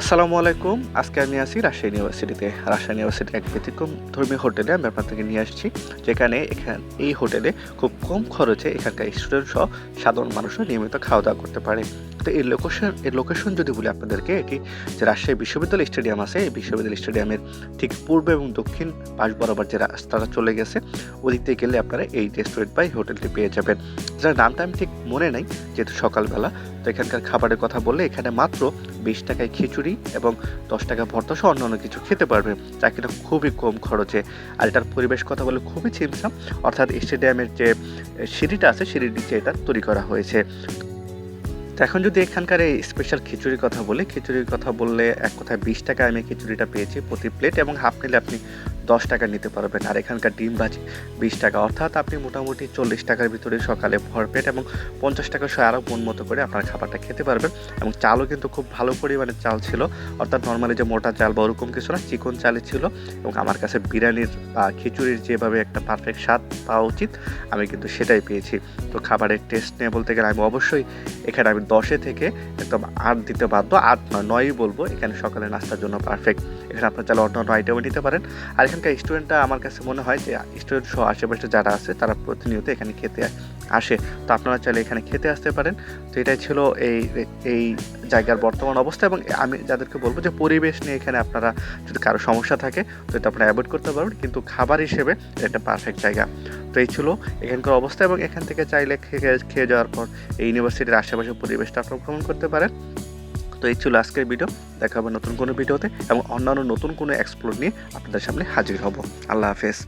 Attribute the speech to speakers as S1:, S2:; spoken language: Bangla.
S1: আসসালামু আলাইকুম। আজকে আমি আছি রাজশাহী ইউনিভার্সিটিতে। রাজশাহী ইউনিভার্সিটি এক ব্যতিক্রম ধর্মীয় হোটেলে আমি আপনাদেরকে নিয়ে আসছি, যেখানে এখান, এই হোটেলে খুব কম খরচে এখানকার স্টুডেন্ট সহ সাধারণ মানুষও নিয়মিত খাওয়া দাওয়া করতে পারে। তো এই লোকেশন এর লোকেশন যদি বলি আপনাদেরকে, এটি যে রাজশাহী বিশ্ববিদ্যালয় স্টেডিয়াম আছে, এই বিশ্ববিদ্যালয় স্টেডিয়ামের ঠিক পূর্ব এবং দক্ষিণ পাশ বরাবর যে রাস্তাটা চলে গেছে, ওদিক থেকে গেলে আপনারা এই রেস্টুরেন্ট বা এই হোটেলটি পেয়ে যাবেন। যার নামটা আমি ঠিক মনে নাই, যেহেতু সকালবেলা, তো এখানকার খাবারের কথা বললে এখানে মাত্র বিশ টাকায় খিচুড়ি এবং দশ টাকা ভর্তা সহ অন্যান্য কিছু খেতে পারবে। কিনা খুবই কম খরচে। আর এটার পরিবেশ কথা বলে খুবই ছিমছাম। অর্থাৎ স্টেডিয়ামের যে সিঁড়িটা আছে, সিঁড়ির নিচে এটা তৈরি করা হয়েছে। এখন যদি এখানকার এই স্পেশাল খিচুড়ির কথা বলি, খিচুড়ির কথা বললে এক কথায় বিশ টাকায় আমি খিচুড়িটা পেয়েছি প্রতি প্লেট এবং হাফ নিলে আপনি দশ টাকা নিতে পারবেন। আর এখানকার ডিম ভাজি বিশ টাকা। অর্থাৎ আপনি মোটামুটি চল্লিশ টাকার ভিতরে সকালে ভরপেট এবং পঞ্চাশ টাকা সহ আরও মন মতো করে আপনার খাবারটা খেতে পারবেন। এবং চালও কিন্তু খুব ভালো পরিমাণের চাল ছিল। অর্থাৎ নর্মালি যে মোটা চাল বা ওরকম কিছু না, চিকন চালই ছিল। এবং আমার কাছে বিরিয়ানির বা খিচুড়ির যেভাবে একটা পারফেক্ট স্বাদ পাওয়া উচিত, আমি কিন্তু সেটাই পেয়েছি। তো খাবারের টেস্ট নিয়ে বলতে গেলে আমি অবশ্যই এখানে আমি দশে থেকে একদম আট দিতে বাধ্য। আট নয়, নয়ই বলব। এখানে সকালে নাস্তার জন্য পারফেক্ট এখানে আপনার চাইলে অন্য অন্য আইটেমও নিতে পারেন। আর এখানকার স্টুডেন্টটা আমার কাছে মনে হয় যে স্টুডেন্ট সহ আশেপাশে যারা আছে, তারা প্রতিনিয়ত এখানে খেতে আসে। তো আপনারা চাইলে এখানে খেতে আসতে পারেন। তো এটাই ছিল এই এই জায়গার বর্তমান অবস্থা এবং আমি যাদেরকে বলব যে, পরিবেশ নিয়ে এখানে আপনারা যদি কারও সমস্যা থাকে, তো এটা আপনারা অ্যাভয়েড করতে পারবেন। কিন্তু খাবার হিসেবে এটা পারফেক্ট জায়গা। তো এই ছিল এখানকার অবস্থা এবং এখান থেকে চাইলে খেয়ে খেয়ে যাওয়ার পর এই ইউনিভার্সিটির আশেপাশে পরিবেশটা আপনারা ভ্রমণ করতে পারেন। তো এই ছিল আজকের ভিডিও দেখা হবে নতুন কোনো ভিডিওতে এবং অন্যান্য নতুন কোনো এক্সপ্লোর নিয়ে আপনাদের সামনে হাজির হব। আল্লাহ হাফেজ।